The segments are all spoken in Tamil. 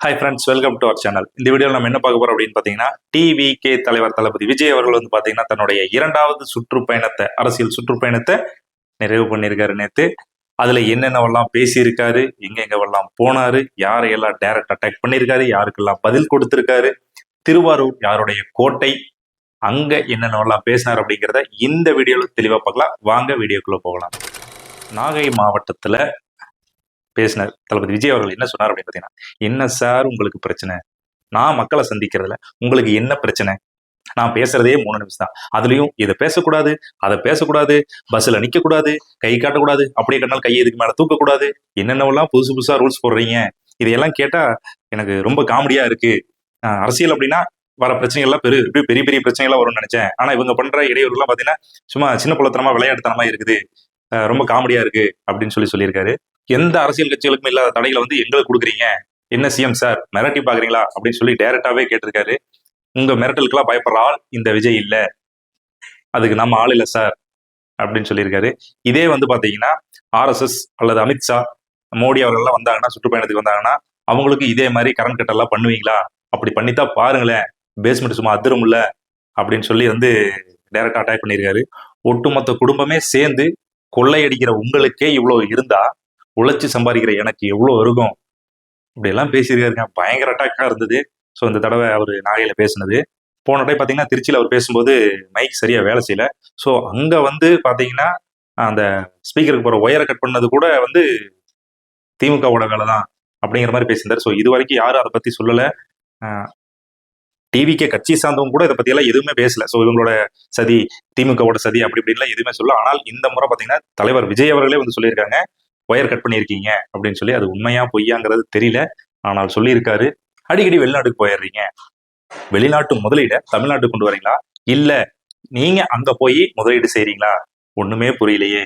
Hi friends welcome to our channel இந்த வீடியோவில் நம்ம என்ன பார்க்க போறோம் அப்படின்னு பார்த்தீங்கன்னா டிவி கே தலைவர் தளபதி விஜய் அவர்கள் வந்து பார்த்தீங்கன்னா தன்னுடைய இரண்டாவது சுற்றுப்பயணத்தை அரசியல் சுற்றுப்பயணத்தை நிறைவு பண்ணியிருக்காரு நேற்று அதில் என்னென்னவெல்லாம் பேசியிருக்காரு எங்கெங்கவெல்லாம் போனாரு யாரையெல்லாம் டைரக்ட் அட்டாக் பண்ணியிருக்காரு யாருக்கெல்லாம் பதில் கொடுத்துருக்காரு திருவாரூர் யாருடைய கோட்டை அங்கே என்னென்னவெல்லாம் பேசினார் அப்படிங்கிறத இந்த வீடியோவில் தெளிவாக பார்க்கலாம். வாங்க வீடியோக்குள்ளே போகலாம். நாகை மாவட்டத்தில் பேசினார் தளபதி விஜய் அவர்கள் என்ன சொன்னார் அப்படின்னு பார்த்தீங்கன்னா என்ன சார் உங்களுக்கு பிரச்சனை? நான் மக்களை சந்திக்கிறதுல உங்களுக்கு என்ன பிரச்சனை? நான் பேசுறதே மூணு நிமிஷம் தான். அதுலயும் இதை பேசக்கூடாது அதை பேசக்கூடாது பஸ்ல நிக்க கூடாது கை காட்டக்கூடாது அப்படியே கண்ணால் கையை இதுக்கு மேல தூக்கக்கூடாது என்னென்னவெல்லாம் புதுசு புதுசா ரூல்ஸ் போடுறீங்க? இதையெல்லாம் கேட்டா எனக்கு ரொம்ப காமெடியா இருக்கு. ஆஹ் அரசியல் அப்படின்னா வர பிரச்சனைகள்லாம் பெரு இப்படி பெரிய பெரிய பிரச்சனைகள்லாம் வரும்னு நினைச்சேன். ஆனா இவங்க பண்ற இடையூறுலாம் பாத்தீங்கன்னா சும்மா சின்ன குளத்தனமா விளையாட்டுத்தனமா இருக்குது. ரொம்ப காமெடியா இருக்கு அப்படின்னு சொல்லி சொல்லியிருக்காரு. எந்த அரசியல் கட்சிகளுக்கும் இல்லாத தடைகளை வந்து எங்களுக்கு கொடுக்குறீங்க? என்ன சிஎம் சார் மிரட்டி பாக்குறீங்களா அப்படின்னு சொல்லி டைரக்டாவே கேட்டிருக்காரு. உங்க மிரட்டலுக்கெல்லாம் பயப்படுற ஆள் இந்த விஜய் இல்லை. அதுக்கு நம்ம ஆள் இல்லை சார் அப்படின்னு சொல்லியிருக்காரு. இதே வந்து பாத்தீங்கன்னா ஆர்எஸ்எஸ் அல்லது அமித்ஷா மோடி அவர்கள்லாம் வந்தாங்கன்னா சுற்றுப்பயணத்துக்கு வந்தாங்கன்னா அவங்களுக்கு இதே மாதிரி கரண்ட் கட்டெல்லாம் பண்ணுவீங்களா? அப்படி பண்ணித்தான் பாருங்களேன் பேஸ்மெண்ட் சும்மா அதிரும்ல அப்படின்னு சொல்லி வந்து டைரக்டா அட்டாக் பண்ணியிருக்காரு. ஒட்டுமொத்த குடும்பமே சேர்ந்து கொள்ளையடிக்கிற உங்களுக்கே இவ்வளவு இருந்தா உழைச்சி சம்பாதிக்கிற எனக்கு எவ்வளோ இருக்கும் இப்படியெல்லாம் பேசியிருக்காருங்க பயங்கர அட்டாக்காக இருந்தது. ஸோ இந்த தடவை அவர் நாகையில் பேசினது. போன டைம் பார்த்தீங்கன்னா திருச்சியில் அவர் பேசும்போது மைக் சரியாக வேலை செய்யல. ஸோ அங்கே வந்து பார்த்தீங்கன்னா அந்த ஸ்பீக்கருக்கு போகிற ஒயரை கட் பண்ணது கூட வந்து திமுகவோட வேலை தான் அப்படிங்கிற மாதிரி பேசியிருந்தார். ஸோ இது வரைக்கும் யாரும் அதை பற்றி சொல்லலை. டிவிக்கே கட்சி சார்ந்தவங்க கூட இதை பற்றியெல்லாம் எதுவுமே பேசல. ஸோ இவங்களோட சதி திமுகவோட சதி அப்படி இப்படின்லாம் எதுவுமே சொல்ல ஆனால் இந்த முறை பார்த்தீங்கன்னா தலைவர் விஜய் அவர்களே வந்து சொல்லியிருக்காங்க. ஒயர் கட் பண்ணியிருக்கீங்க அப்படின்னு சொல்லி அது உண்மையா பொய்யாங்கிறது தெரியல. ஆனால் சொல்லியிருக்காரு அடிக்கடி வெளிநாட்டுக்கு போயிடுறீங்க. வெளிநாட்டு முதலீட தமிழ்நாட்டுக்கு கொண்டு வரீங்களா? இல்ல நீங்க அங்க போய் முதலீடு செய்றீங்களா? ஒண்ணுமே புரியலையே.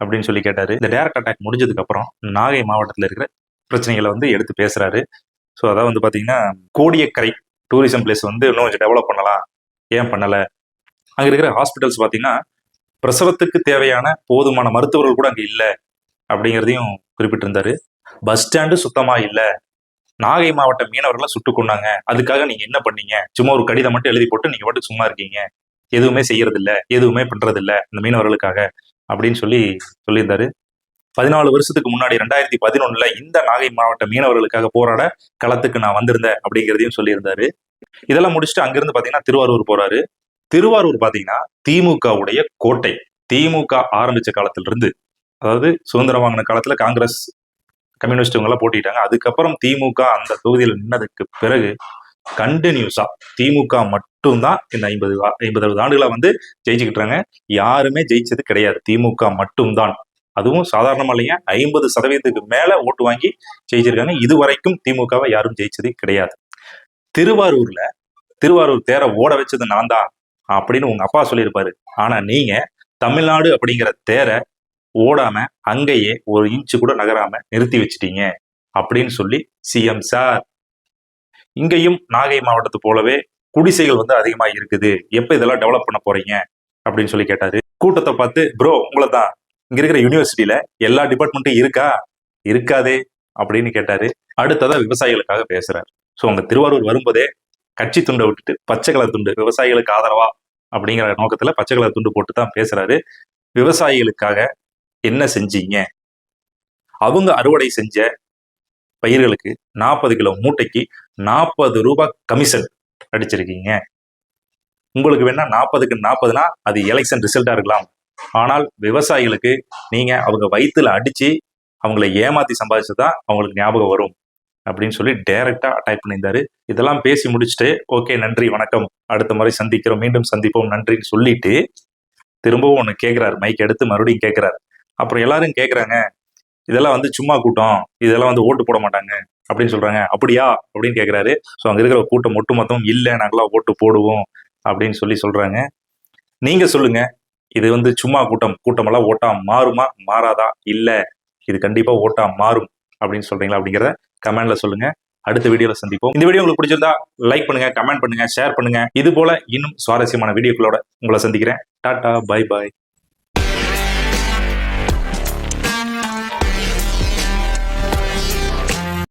அப்படின்னு சொல்லி கேட்டாரு. இந்த டேரக்ட் அட்டாக் முடிஞ்சதுக்கு அப்புறம் நாகை மாவட்டத்தில் இருக்கிற பிரச்சனைகளை வந்து எடுத்து பேசுறாரு. ஸோ அதான் வந்து பாத்தீங்கன்னா கோடியக்கரை டூரிசம் பிளேஸ் வந்து இன்னும் கொஞ்சம் டெவலப் பண்ணலாம். ஏன் பண்ணல? அங்க இருக்கிற ஹாஸ்பிட்டல்ஸ் பாத்தீங்கன்னா பிரசவத்துக்கு தேவையான போதுமான மருத்துவர்கள் கூட அங்க இல்லை. அப்படிங்கிறதையும் குறிப்பிட்டிருந்தாரு. பஸ் ஸ்டாண்டு சுத்தமா இல்ல. நாகை மாவட்ட மீனவர்களை சுட்டு கொண்டாங்க அதுக்காக நீங்க என்ன பண்ணீங்க? சும்மா ஒரு கடிதம் மட்டும் எழுதி போட்டு நீங்க பாட்டு சும்மா இருக்கீங்க. எதுவுமே செய்யறதில்ல. எதுவுமே பண்றதில்ல இந்த மீனவர்களுக்காக அப்படின்னு சொல்லி சொல்லியிருந்தாரு. பதினாலு வருஷத்துக்கு முன்னாடி ரெண்டாயிரத்தி பதினொன்னுல இந்த நாகை மாவட்ட மீனவர்களுக்காக போராட களத்துக்கு நான் வந்திருந்தேன் அப்படிங்கிறதையும் சொல்லியிருந்தாரு. இதெல்லாம் முடிச்சுட்டு அங்கிருந்து பாத்தீங்கன்னா திருவாரூர் போறாரு. திருவாரூர் பாத்தீங்கன்னா திமுகவுடைய கோட்டை. திமுக ஆரம்பிச்ச காலத்திலிருந்து அதாவது சுதந்திரம் வாங்கின காலத்துல காங்கிரஸ் கம்யூனிஸ்ட் இவங்கெல்லாம் போட்டிட்டாங்க. அதுக்கப்புறம் திமுக அந்த தொகுதியில் நின்னதுக்கு பிறகு கண்டினியூஸா திமுக மட்டும்தான் இந்த ஐம்பது ஐம்பது அறுபது ஆண்டுகளா வந்து ஜெயிச்சுக்கிட்டாங்க யாருமே ஜெயிச்சது கிடையாது. திமுக மட்டும்தான். அதுவும் சாதாரணமா இல்லைங்க. ஐம்பது சதவீதத்துக்கு மேல ஓட்டு வாங்கி ஜெயிச்சிருக்காங்க. இது வரைக்கும் திமுகவை யாரும் ஜெயிச்சது கிடையாது. திருவாரூர்ல திருவாரூர் தேரை ஓட வச்சது நான் தான் அப்படின்னு உங்க அப்பா சொல்லியிருப்பாரு. ஆனா நீங்க தமிழ்நாடு அப்படிங்கிற தேரை ஓடாம அங்கேயே ஒரு இன்ச்சு கூட நகராம நிறுத்தி வச்சிட்டீங்க அப்படின்னு சொல்லி சிஎம் சார் இங்கேயும் நாகை மாவட்டத்தை போலவே குடிசைகள் வந்து அதிகமா இருக்குது. எப்ப இதெல்லாம் டெவலப் பண்ண போறீங்க? அப்படின்னு சொல்லி கேட்டாரு. கூட்டத்தை பார்த்து ப்ரோ உங்களை தான். இங்க இருக்கிற யூனிவர்சிட்டியில எல்லா டிபார்ட்மெண்ட்டும் இருக்கா? இருக்காதே அப்படின்னு கேட்டாரு. அடுத்ததான் விவசாயிகளுக்காக பேசுறாரு. ஸோ அங்க திருவாரூர் வரும்போதே கட்சி துண்டை விட்டுட்டு பச்சை கலர் துண்டு விவசாயிகளுக்கு ஆதரவா? அப்படிங்கிற நோக்கத்துல பச்சை கலர் துண்டு போட்டு தான் பேசுறாரு. விவசாயிகளுக்காக என்ன செஞ்சீங்க? அவங்க அறுவடை செஞ்ச பயிர்களுக்கு நாற்பது கிலோ மூட்டைக்கு நாற்பது ரூபாய் கமிஷன் அடிச்சிருக்கீங்க. உங்களுக்கு வேணா நாற்பதுக்கு நாற்பதுனா அது எலெக்ஷன் ரிசல்ட்டா இருக்கலாம். ஆனால் விவசாயிகளுக்கு நீங்க அவங்க வயிற்றுல அடிச்சு அவங்கள ஏமாத்தி சம்பாதிச்சதான் அவங்களுக்கு ஞாபகம் வரும். அப்படின்னு சொல்லி டைரக்டா அட்டாக் பண்ணியிருந்தாரு. இதெல்லாம் பேசி முடிச்சுட்டு ஓகே நன்றி வணக்கம். அடுத்த முறை சந்திக்கிறோம். மீண்டும் சந்திப்போம். நன்றின்னு சொல்லிட்டு திரும்பவும் ஒன்று கேட்குறாரு மைக் எடுத்து மறுபடியும் கேட்குறாரு அப்புறம் எல்லாரும் கேட்குறாங்க இதெல்லாம் வந்து சும்மா கூட்டம் இதெல்லாம் வந்து ஓட்டு போட மாட்டாங்க அப்படின்னு சொல்றாங்க. அப்படியா? அப்படின்னு கேட்குறாரு ஸோ அங்கே இருக்கிற கூட்டம் ஒட்டு மொத்தம் இல்லை நாங்களாம் ஓட்டு போடுவோம் அப்படின்னு சொல்லி சொல்றாங்க. நீங்க சொல்லுங்க இது வந்து சும்மா கூட்டம் கூட்டமெல்லாம் ஓட்டா மாறுமா? மாறாதா? இல்லை இது கண்டிப்பா ஓட்டா மாறும் அப்படின்னு சொல்றீங்களா அப்படிங்கிறத கமெண்ட்ல சொல்லுங்க. அடுத்த வீடியோவில் சந்திப்போம். இந்த வீடியோ உங்களுக்கு பிடிச்சிருந்தா லைக் பண்ணுங்க கமெண்ட் பண்ணுங்க ஷேர் பண்ணுங்க. இது போல இன்னும் சுவாரஸ்யமான வீடியோக்களோட உங்களை சந்திக்கிறேன். Tata bye bye